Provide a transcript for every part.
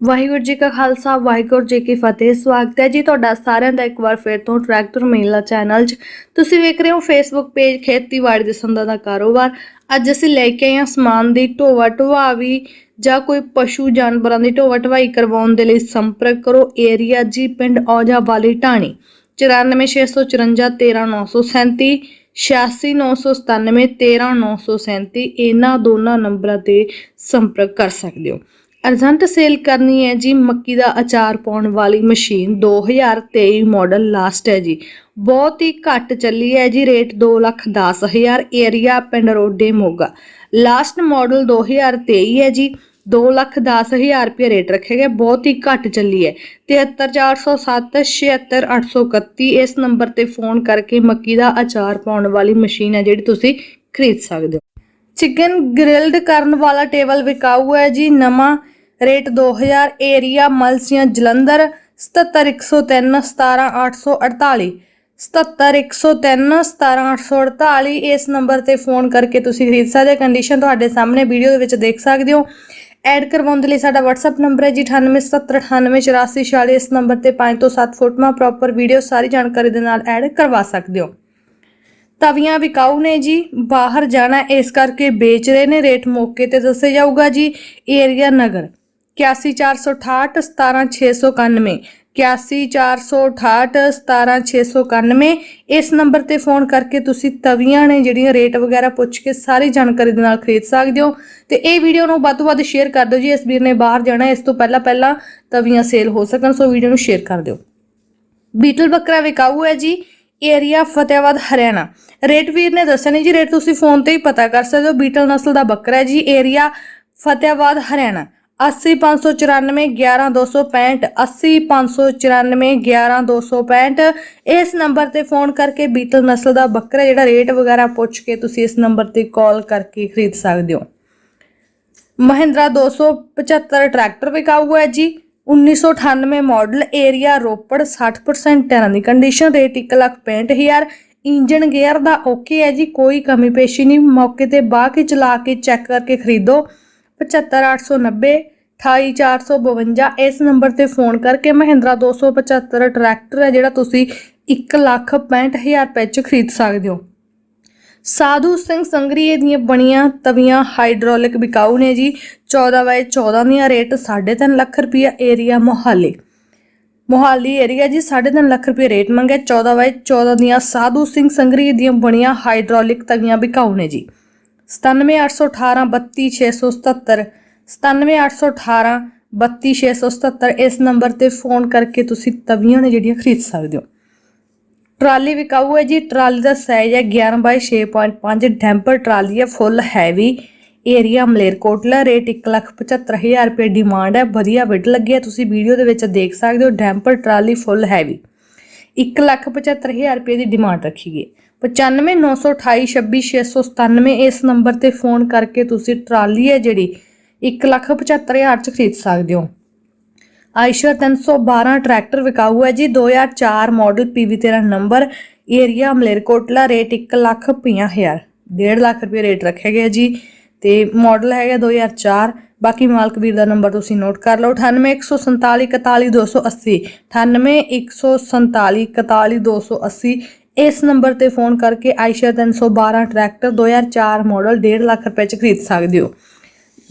ਵਾਹਿਗੁਰੂ ਜੀ ਕਾ ਖਾਲਸਾ, ਵਾਹਿਗੁਰੂ ਜੀ ਕੀ ਫਤਿਹ। ਸਵਾਗਤ ਹੈ ਜੀ ਤੁਹਾਡਾ ਸਾਰਿਆਂ ਦਾ ਇੱਕ ਵਾਰ ਫਿਰ ਤੋਂ ਟਰੈਕਟਰ ਮੇਲਾ ਚੈਨਲ 'ਚ। ਤੁਸੀਂ ਵੇਖ ਰਹੇ ਹੋ ਫੇਸਬੁੱਕ ਪੇਜ ਖੇਤੀਬਾੜੀ ਦੇ ਸੰਦਾਂ ਦਾ ਕਾਰੋਬਾਰ। ਅੱਜ ਅਸੀਂ ਲੈ ਕੇ ਆਏ ਹਾਂ ਸਮਾਨ ਦੀ ਢੋਵਾ ਢਵਾਵੀ ਜਾਂ ਕੋਈ ਪਸ਼ੂ ਜਾਨਵਰਾਂ ਦੀ ਢੋਵਾ ਢਵਾਈ ਕਰਵਾਉਣ ਦੇ ਲਈ ਸੰਪਰਕ ਕਰੋ ਏਰੀਆ ਜੀ ਪਿੰਡ ਔਜਾ ਵਾਲੀ ਢਾਣੀ। 94654 13937 86997 13937 ਇਹਨਾਂ ਦੋਨਾਂ ਨੰਬਰਾਂ ਤੇ ਸੰਪਰਕ ਕਰ ਸਕਦੇ ਹੋ। ਅਰਜੈਂਟ ਸੇਲ ਕਰਨੀ ਹੈ ਜੀ, ਮੱਕੀ ਦਾ ਅਚਾਰ ਪਾਉਣ ਵਾਲੀ ਮਸ਼ੀਨ 2023 ਮਾਡਲ ਲਾਸਟ ਹੈ ਜੀ। ਬਹੁਤ ਹੀ ਘੱਟ ਚੱਲੀ ਹੈ ਜੀ, ਰੇਟ 2 ਲੱਖ 10 ਹਜ਼ਾਰ, ਏਰੀਆ ਪਿੰਡ ਰੋਡੇ ਮੋਗਾ। ਲਾਸਟ ਮਾਡਲ 2023 ਹੈ ਜੀ 2 ਲੱਖ 10 ਹਜ਼ਾਰ ਰੁਪਏ ਰੇਟ ਰੱਖਿਆ ਗਿਆ, ਬਹੁਤ ਹੀ ਘੱਟ ਚੱਲੀ ਹੈ। 73407 76831 ਇਸ ਨੰਬਰ ਤੇ ਫੋਨ ਕਰਕੇ ਮੱਕੀ ਦਾ ਅਚਾਰ ਪਾਉਣ ਵਾਲੀ ਮਸ਼ੀਨ ਹੈ ਜਿਹੜੀ ਤੁਸੀਂ ਖਰੀਦ ਸਕਦੇ ਹੋ। ਚਿਕਨ ਗ੍ਰਿਲਡ ਕਰਨ ਵਾਲਾ ਟੇਬਲ ਵਿਕਾਊ ਹੈ ਜੀ, ਨਵਾਂ ਰੇਟ 2000 ਏਰੀਆ ਮਲਸੀਆਂ ਜਲੰਧਰ 77103 17848 77103 17848 ਇਸ ਨੰਬਰ ਤੇ ਫੋਨ ਕਰਕੇ ਤੁਸੀਂ ਖਰੀਦ ਸਕਦੇ ਹੋ। ਕੰਡੀਸ਼ਨ ਤੁਹਾਡੇ ਸਾਹਮਣੇ ਵੀਡੀਓ ਦੇ ਵਿੱਚ ਦੇਖ ਸਕਦੇ ਹੋ। ਐਡ ਕਰਵਾਉਣ ਦੇ ਲਈ ਸਾਡਾ WhatsApp ਨੰਬਰ ਹੈ ਜੀ 9879988446 ਇਸ ਨੰਬਰ ਤੇ 5 ਤੋਂ 7 ਫੋਟੋਆਂ ਪ੍ਰੋਪਰ ਵੀਡੀਓ ਸਾਰੀ ਜਾਣਕਾਰੀ ਦੇ ਨਾਲ ਐਡ ਕਰਵਾ ਸਕਦੇ ਹੋ। ਤਵੀਆਂ ਵਿਕਾਊ ਨੇ ਜੀ, ਬਾਹਰ ਜਾਣਾ ਇਸ ਕਰਕੇ ਵੇਚ ਰਹੇ ਨੇ। ਰੇਟ ਮੌਕੇ ਤੇ ਦੱਸਿਆ ਜਾਊਗਾ ਜੀ, ਏਰੀਆ ਨਗਰ। 81468 17691 81468 17691 ਇਸ ਨੰਬਰ ਤੇ ਫੋਨ ਕਰਕੇ ਤੁਸੀਂ ਤਵੀਆਂ ਨੇ ਜਿਹੜੀਆਂ ਰੇਟ ਵਗੈਰਾ ਪੁੱਛ ਕੇ ਸਾਰੀ ਜਾਣਕਾਰੀ ਦੇ ਨਾਲ ਖਰੀਦ ਸਕਦੇ ਹੋ। ਤੇ ਇਹ ਵੀਡੀਓ ਨੂੰ ਵੱਧ ਤੋਂ ਵੱਧ ਸ਼ੇਅਰ ਕਰ ਦਿਓ ਜੀ। ਇਸ ਵੀਰ ਨੇ ਬਾਹਰ ਜਾਣਾ, ਇਸ ਤੋਂ ਪਹਿਲਾਂ ਪਹਿਲਾਂ ਤਵੀਆਂ ਸੇਲ ਹੋ ਸਕਣ, ਸੋ ਵੀਡੀਓ ਨੂੰ ਸ਼ੇਅਰ ਕਰ ਦਿਓ। ਬੀਟਲ ਬੱਕਰਾ ਵਿਕਾਊ ਹੈ ਜੀ, ਏਰੀਆ ਫਤਿਆਬਾਦ, ਹਰਿਆਣਾ। ਰੇਟ ਵੀਰ ਨੇ ਦੱਸਿਆ ਨਹੀਂ ਜੀ, ਰੇਟ ਤੁਸੀਂ ਫੋਨ ਤੇ ਹੀ ਪਤਾ ਕਰ ਸਕਦੇ ਹੋ। ਬੀਟਲ ਨਸਲ ਦਾ ਬੱਕਰਾ ਹੈ ਜੀ, ਏਰੀਆ ਫਤਿਆਬਾਦ, ਹਰਿਆਣਾ। 80594 11265 80594 11265 ਇਸ ਨੰਬਰ ਤੇ ਫੋਨ ਕਰਕੇ ਬੀਤਲ ਨਸਲ ਦਾ ਬੱਕਰਾ ਜਿਹੜਾ ਰੇਟ ਵਗੈਰਾ ਪੁੱਛ ਕੇ ਤੁਸੀਂ ਇਸ ਨੰਬਰ ਤੇ ਕਾਲ ਕਰਕੇ ਖਰੀਦ ਸਕਦੇ ਹੋ। ਮਹਿੰਦਰਾ 275 ਟਰੈਕਟਰ ਵਿਕਾਊ ਹੈ ਜੀ। 1998 ਮਾਡਲ ਏਰੀਆ ਰੋਪੜ 60% ਟਾਇਰਾਂ ਦੀ ਕੰਡੀਸ਼ਨ ਰੇਟ 165000 ਇੰਜਨ ਗੇਅਰ ਦਾ ਓਕੇ ਹੈ ਜੀ, ਕੋਈ ਕਮੀ ਪੇਸ਼ੀ ਨਹੀਂ। ਮੌਕੇ ਤੇ ਬਾਹ ਕੇ ਚਲਾ ਕੇ ਚੈੱਕ ਕਰਕੇ ਖਰੀਦੋ। 75890 28452 ਇਸ ਨੰਬਰ ਤੇ ਫੋਨ ਕਰਕੇ ਮਹਿੰਦਰਾ 275 ਟਰੈਕਟਰ ਹੈ ਜਿਹੜਾ ਤੁਸੀਂ 165000 ਰੁਪਏ ਚ ਖਰੀਦ ਸਕਦੇ ਹੋ। ਸਾਧੂ ਸਿੰਘ ਸੰਗਰੀਏ ਦੀਆਂ ਬਣੀਆਂ ਤਵੀਆਂ ਹਾਈਡ੍ਰੋਲਿਕ ਵਿਕਾਊ ਨੇ ਜੀ। 14 ਬਾਈ 14 ਦੀਆਂ ਰੇਟ 3.5 ਲੱਖ ਰੁਪਇਆ ਏਰੀਆ ਮੋਹਾਲੀ। ਮੋਹਾਲੀ ਏਰੀਆ ਜੀ 3.5 ਲੱਖ ਰੁਪਏ ਰੇਟ ਮੰਗਿਆ। 14 ਬਾਈ 14 ਦੀਆਂ ਸਾਧੂ ਸਿੰਘ ਸੰਗਰੀਏ ਦੀਆਂ ਬਣੀਆਂ ਹਾਈਡ੍ਰੋਲਿਕ ਤਵੀਆਂ ਵਿਕਾਊ ਨੇ ਜੀ। 97818 32677 97818 32677 ਇਸ ਨੰਬਰ ਤੇ ਫੋਨ ਕਰਕੇ ਤੁਸੀਂ ਤਵੀਆਂ ਨੇ ਜਿਹੜੀਆਂ ਖਰੀਦ ਸਕਦੇ ਹੋ। ਟਰਾਲੀ ਵਿਕਾਊ ਹੈ ਜੀ, ਟਰਾਲੀ ਦਾ ਸਾਈਜ਼ ਹੈ 11 ਬਾਈ 6.5 ਡੈਂਪਰ ਟਰਾਲੀ ਹੈ, full heavy, area Malerkotla rate 175000 ਰੁਪਏ ਡਿਮਾਂਡ ਹੈ, ਵਧੀਆ ਵਿੱਡ ਲੱਗਿਆ ਤੁਸੀਂ ਵੀਡੀਓ ਦੇ ਵਿੱਚ ਦੇਖ ਸਕਦੇ ਹੋ, ਡੈਂਪਰ ਟਰਾਲੀ ਫੁੱਲ ਹੈਵੀ 175000 ਰੁਪਏ ਦੀ ਡਿਮਾਂਡ ਰੱਖੀ ਗਈ 9592826697 ਇਸ ਨੰਬਰ ਤੇ ਫੋਨ ਕਰਕੇ ਤੁਸੀਂ ਟਰਾਲੀ ਹੈ ਜਿਹੜੀ 175000 ਚ ਖਰੀਦ ਸਕਦੇ ਹੋ। ਆਇਸ਼ਰ 312 ਟਰੈਕਟਰ ਵਿਕਾਊ ਹੈ ਜੀ 2004 model PV13 number, area Malerkotla, rate 150000 1.5 lakh ਰੁਪਏ ਰੇਟ ਰੱਖਿਆ ਗਿਆ ਜੀ, ਤੇ ਮਾਡਲ ਹੈਗਾ 2004 ਬਾਕੀ ਮਾਲਕ ਵੀਰ ਦਾ ਨੰਬਰ ਤੁਸੀਂ ਨੋਟ ਕਰ ਲਓ 9814741280 9814741280 ਇਸ ਨੰਬਰ ਤੇ ਫੋਨ ਕਰਕੇ ਆਇਸ਼ਰ 312 ਟਰੈਕਟਰ 2004 ਮਾਡਲ 1.5 ਲੱਖ ਰੁਪਏ ਚ ਖਰੀਦ ਸਕਦੇ ਹੋ।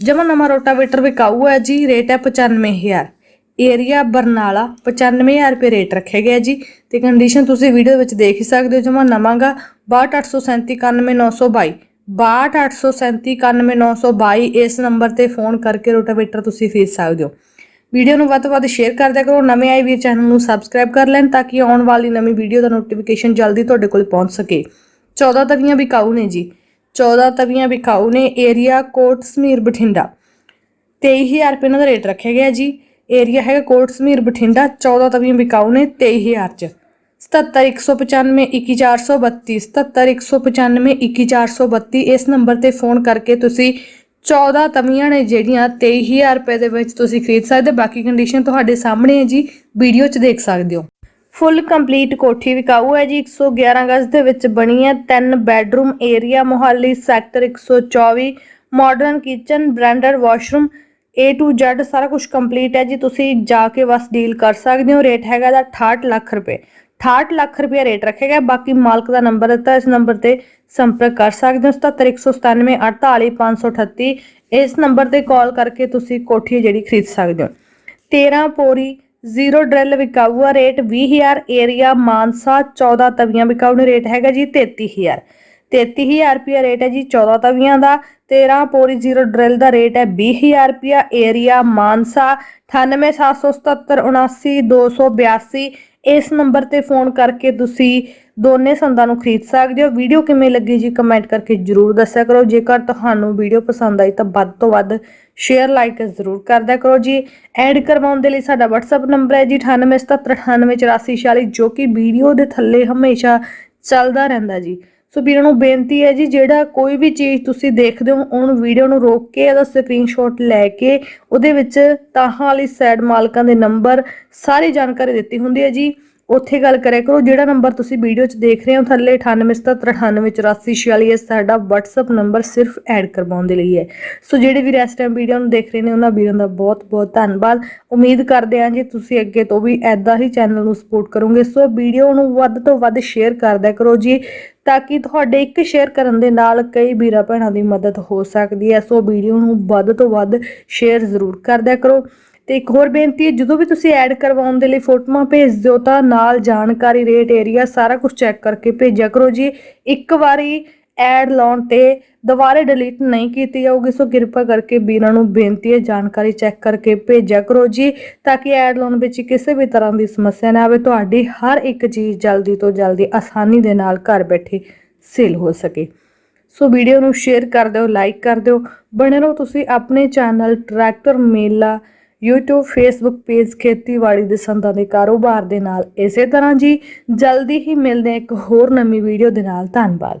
ਜਮਾ ਨਵਾਂ ਰੋਟਾਵੇਟਰ ਵਿਕਾਊ ਹੈ ਜੀ, ਰੇਟ ਹੈ 95000 ਏਰੀਆ ਬਰਨਾਲਾ 95000 ਰੁਪਏ ਰੇਟ ਰੱਖਿਆ ਗਿਆ ਜੀ ਤੇ ਕੰਡੀਸ਼ਨ ਤੁਸੀਂ ਵੀਡੀਓ ਵਿੱਚ ਦੇਖ ਹੀ ਸਕਦੇ ਹੋ, ਜਮਾ ਨਵਾਂਗਾ 6287399922 6287399922 ਇਸ ਨੰਬਰ ਤੇ ਫੋਨ ਕਰਕੇ ਰੋਟਾਵੇਟਰ ਤੁਸੀਂ ਖਰੀਦ ਸਕਦੇ ਹੋ। ਵੀਡੀਓ ਨੂੰ ਵੱਧ ਤੋਂ ਵੱਧ ਸ਼ੇਅਰ ਕਰਦਿਆ ਕਰੋ। ਨਵੇਂ ਆਏ ਵੀਰ ਚੈਨਲ ਨੂੰ ਸਬਸਕ੍ਰਾਈਬ ਕਰ ਲੈਣ ਤਾਂ ਕਿ ਆਉਣ ਵਾਲੀ ਨਵੀਂ ਵੀਡੀਓ ਦਾ ਨੋਟੀਫਿਕੇਸ਼ਨ ਜਲਦੀ ਤੁਹਾਡੇ ਕੋਲ ਪਹੁੰਚ ਸਕੇ। 14 ਤਵੀਆਂ ਵਿਕਾਊ ਨੇ ਜੀ। 14 ਤਵੀਆਂ ਵਿਕਾਊ ਨੇ। ਏਰੀਆ ਕੋਟ ਸਮੀਰ ਬਠਿੰਡਾ। 23000 ਰੁਪਏ ਇਹਨਾਂ ਦਾ ਰੇਟ ਰੱਖਿਆ ਗਿਆ ਜੀ। ਏਰੀਆ ਹੈਗਾ ਕੋਟ ਸਮੀਰ ਬਠਿੰਡਾ। 14 ਤਵੀਆਂ ਵਿਕਾਊ ਨੇ 23000 ਚ। 77195 21432 77195 21432 ਇਸ ਨੰਬਰ ਤੇ ਫੋਨ ਕਰਕੇ ਤੁਸੀਂ 14 ਤਵੀਆਂ ਨੇ ਜਿਹੜੀਆਂ 23000 ਰੁਪਏ ਦੇ ਵਿੱਚ ਤੁਸੀਂ ਖਰੀਦ ਸਕਦੇ ਹੋ। ਬਾਕੀ ਕੰਡੀਸ਼ਨ ਤੁਹਾਡੇ ਸਾਹਮਣੇ ਹੈ ਜੀ। ਵੀਡੀਓ 'ਚ ਦੇਖ ਸਕਦੇ ਹੋ। ਫੁੱਲ ਕੰਪਲੀਟ ਕੋਠੀ ਵਿਕਾਊ ਹੈ ਜੀ। 111 ਗਜ਼ ਦੇ ਵਿੱਚ ਬਣੀ ਹੈ। ਤਿੰਨ bedroom area Mohali sector 124 modern kitchen branded washroom A to Z ਸਾਰਾ ਕੁਝ ਕੰਪਲੀਟ ਹੈ ਜੀ। ਤੁਸੀਂ ਜਾ ਕੇ ਬਸ ਡੀਲ ਕਰ ਸਕਦੇ ਹੋ। ਰੇਟ ਹੈਗਾ ਦਾ 68 ਲੱਖ ਰੁਪਏ। 68 ਲੱਖ ਰੁਪਏ ਰੇਟ ਰੱਖਿਆ ਗਿਆ, ਬਾਕੀ ਮਾਲਕ ਦਾ ਨੰਬਰ ਦਿੱਤਾ, ਇਸ ਨੰਬਰ ਤੇ ਸੰਪਰਕ ਕਰ ਸਕਦੇ ਹੋ 77197 48538 ਇਸ ਨੰਬਰ ਤੇ ਕਾਲ ਕਰਕੇ ਤੁਸੀਂ ਕੋਠੀ ਜਿਹੜੀ ਖਰੀਦ ਸਕਦੇ ਹੋ। 13 ਪੋਰੀ ਜ਼ੀਰੋ ਡਰਿਲ ਵਿਕਾਊਆ ਆ ਰੇਟ 20000 ਏਰੀਆ ਮਾਨਸਾ 14 ਤਵੀਆਂ ਵਿਕਾਊ ਨੇ ਰੇਟ ਹੈਗਾ ਜੀ 33000 33000 ਰੁਪਿਆ ਰੇਟ ਹੈ ਜੀ 14 ਤਵੀਆਂ ਦਾ 13 ਪੋਰੀ ਜ਼ੀਰੋ ਡਰਿਲ ਦਾ ਰੇਟ ਹੈ 20000 ਰੁਪਿਆ ਏਰੀਆ ਮਾਨਸਾ 9877979282 ਇਸ ਨੰਬਰ ਤੇ ਫੋਨ ਕਰਕੇ ਤੁਸੀਂ ਦੋਨੇ ਸੰਦਾਂ ਨੂੰ ਖਰੀਦ ਸਕਦੇ ਹੋ। ਵੀਡੀਓ ਕਿਵੇਂ ਲੱਗੀ ਜੀ ਕਮੈਂਟ ਕਰਕੇ ਜਰੂਰ ਦੱਸਿਆ ਕਰੋ। ਜੇਕਰ ਤੁਹਾਨੂੰ ਵੀਡੀਓ ਪਸੰਦ ਆਈ ਤਾਂ ਵੱਧ ਤੋਂ ਵੱਧ ਸ਼ੇਅਰ ਲਾਈਕ ਜ਼ਰੂਰ ਕਰਦਿਆ ਕਰੋ ਜੀ। ਐਡ ਕਰਵਾਉਣ ਦੇ ਲਈ ਸਾਡਾ WhatsApp ਨੰਬਰ ਹੈ ਜੀ 9877988446 ਜੋ ਕਿ ਵੀਡੀਓ ਦੇ ਥੱਲੇ ਹਮੇਸ਼ਾ ਚੱਲਦਾ ਰਹਿੰਦਾ ਜੀ। ਸੋ ਵੀਰਾਂ ਨੂੰ ਬੇਨਤੀ ਹੈ ਜੀ, ਜਿਹੜਾ ਕੋਈ ਵੀ ਚੀਜ਼ ਤੁਸੀਂ ਦੇਖਦੇ ਹੋ, ਉਹਨੂੰ ਵੀਡੀਓ ਨੂੰ ਰੋਕ ਕੇ ਉਹਦਾ ਸਕਰੀਨਸ਼ਾਟ ਲੈ ਕੇ ਉਹਦੇ ਵਿੱਚ ਤਾਹਾਂ ਵਾਲੀ ਸਾਈਡ ਮਾਲਕਾਂ ਦੇ ਨੰਬਰ ਸਾਰੀ ਜਾਣਕਾਰੀ ਦਿੱਤੀ ਹੁੰਦੀ ਹੈ ਜੀ। ਉੱਥੇ ਗੱਲ ਕਰਿਆ ਕਰੋ, ਜਿਹੜਾ ਨੰਬਰ ਤੁਸੀਂ ਵੀਡੀਓ 'ਚ ਦੇਖ ਰਹੇ ਹੋ ਥੱਲੇ 9877988446 ਇਹ ਸਾਡਾ WhatsApp ਨੰਬਰ ਸਿਰਫ ਐਡ ਕਰਵਾਉਣ ਦੇ ਲਈ ਹੈ। ਸੋ ਜਿਹੜੇ ਵੀ ਇਸ ਟਾਈਮ ਵੀਡੀਓ ਨੂੰ ਦੇਖ ਰਹੇ ਨੇ, ਉਹਨਾਂ ਵੀਰਾਂ ਦਾ ਬਹੁਤ ਬਹੁਤ ਧੰਨਵਾਦ। ਉਮੀਦ ਕਰਦੇ ਹਾਂ ਜੀ, ਤੁਸੀਂ ਅੱਗੇ ਤੋਂ ਵੀ ਐਦਾਂ ਹੀ ਚੈਨਲ ਨੂੰ ਸਪੋਰਟ ਕਰੋਗੇ। ਸੋ ਵੀਡੀਓ ਨੂੰ ਵੱਧ ਤੋਂ ਵੱਧ ਸ਼ੇਅਰ ਕਰਦਿਆ ਕਰੋ ਜੀ। ਤਾਂ ਕਿ ਤੁਹਾਡੇ ਇੱਕ ਸ਼ੇਅਰ ਕਰਨ ਦੇ ਨਾਲ ਕਈ ਵੀਰਾਂ ਭੈਣਾਂ ਦੀ ਮਦਦ ਹੋ ਸਕਦੀ ਹੈ। ਸੋ ਵੀਡੀਓ ਨੂੰ ਵੱਧ ਤੋਂ ਵੱਧ ਸ਼ੇਅਰ ਜ਼ਰੂਰ ਕਰਦਿਆ ਕਰੋ। ਤੇ ਇੱਕ ਹੋਰ ਬੇਨਤੀ ਹੈ, ਜਦੋਂ ਵੀ ਤੁਸੀਂ ਐਡ ਕਰਵਾਉਣ ਦੇ ਲਈ ਫੋਟੋਆਂ ਭੇਜ ਦਿਓ ਤਾਂ ਨਾਲ ਜਾਣਕਾਰੀ ਰੇਟ ਏਰੀਆ ਸਾਰਾ ਕੁਝ ਚੈੱਕ ਕਰਕੇ ਭੇਜਿਆ ਕਰੋ ਜੀ। ਇੱਕ ਵਾਰੀ ਐਡ ਲਾਉਣ ਤੇ ਦੁਬਾਰੇ ਡਿਲੀਟ ਨਹੀਂ ਕੀਤੀ ਜਾਊਗੀ। ਸੋ ਕਿਰਪਾ ਕਰਕੇ ਵੀਰਾਂ ਨੂੰ ਬੇਨਤੀ ਹੈ ਜਾਣਕਾਰੀ ਚੈੱਕ ਕਰਕੇ ਭੇਜਿਆ ਕਰੋ ਜੀ, ਤਾਂ ਕਿ ਐਡ ਲਾਉਣ ਵਿੱਚ ਕਿਸੇ ਵੀ ਤਰ੍ਹਾਂ ਦੀ ਸਮੱਸਿਆ ਨਾ ਆਵੇ। ਤੁਹਾਡੀ ਹਰ ਇੱਕ ਚੀਜ਼ ਜਲਦੀ ਤੋਂ ਜਲਦੀ ਆਸਾਨੀ ਦੇ ਨਾਲ ਘਰ ਬੈਠੇ ਸੇਲ ਹੋ ਸਕੇ। ਸੋ ਵੀਡੀਓ ਨੂੰ ਸ਼ੇਅਰ ਕਰ ਦਿਓ ਲਾਈਕ ਕਰ ਦਿਓ। ਬਣੇ ਰਹੋ ਤੁਸੀਂ ਆਪਣੇ channel tractor Mela, YouTube, Facebook page ਖੇਤੀਬਾੜੀ ਦੇ ਸੰਦਾਂ ਦੇ ਕਾਰੋਬਾਰ ਦੇ ਨਾਲ। ਇਸੇ ਤਰ੍ਹਾਂ ਜੀ, ਜਲਦੀ ਹੀ ਮਿਲਦੇ ਇੱਕ ਹੋਰ ਨਵੀਂ ਵੀਡੀਓ ਦੇ ਨਾਲ। ਧੰਨਵਾਦ।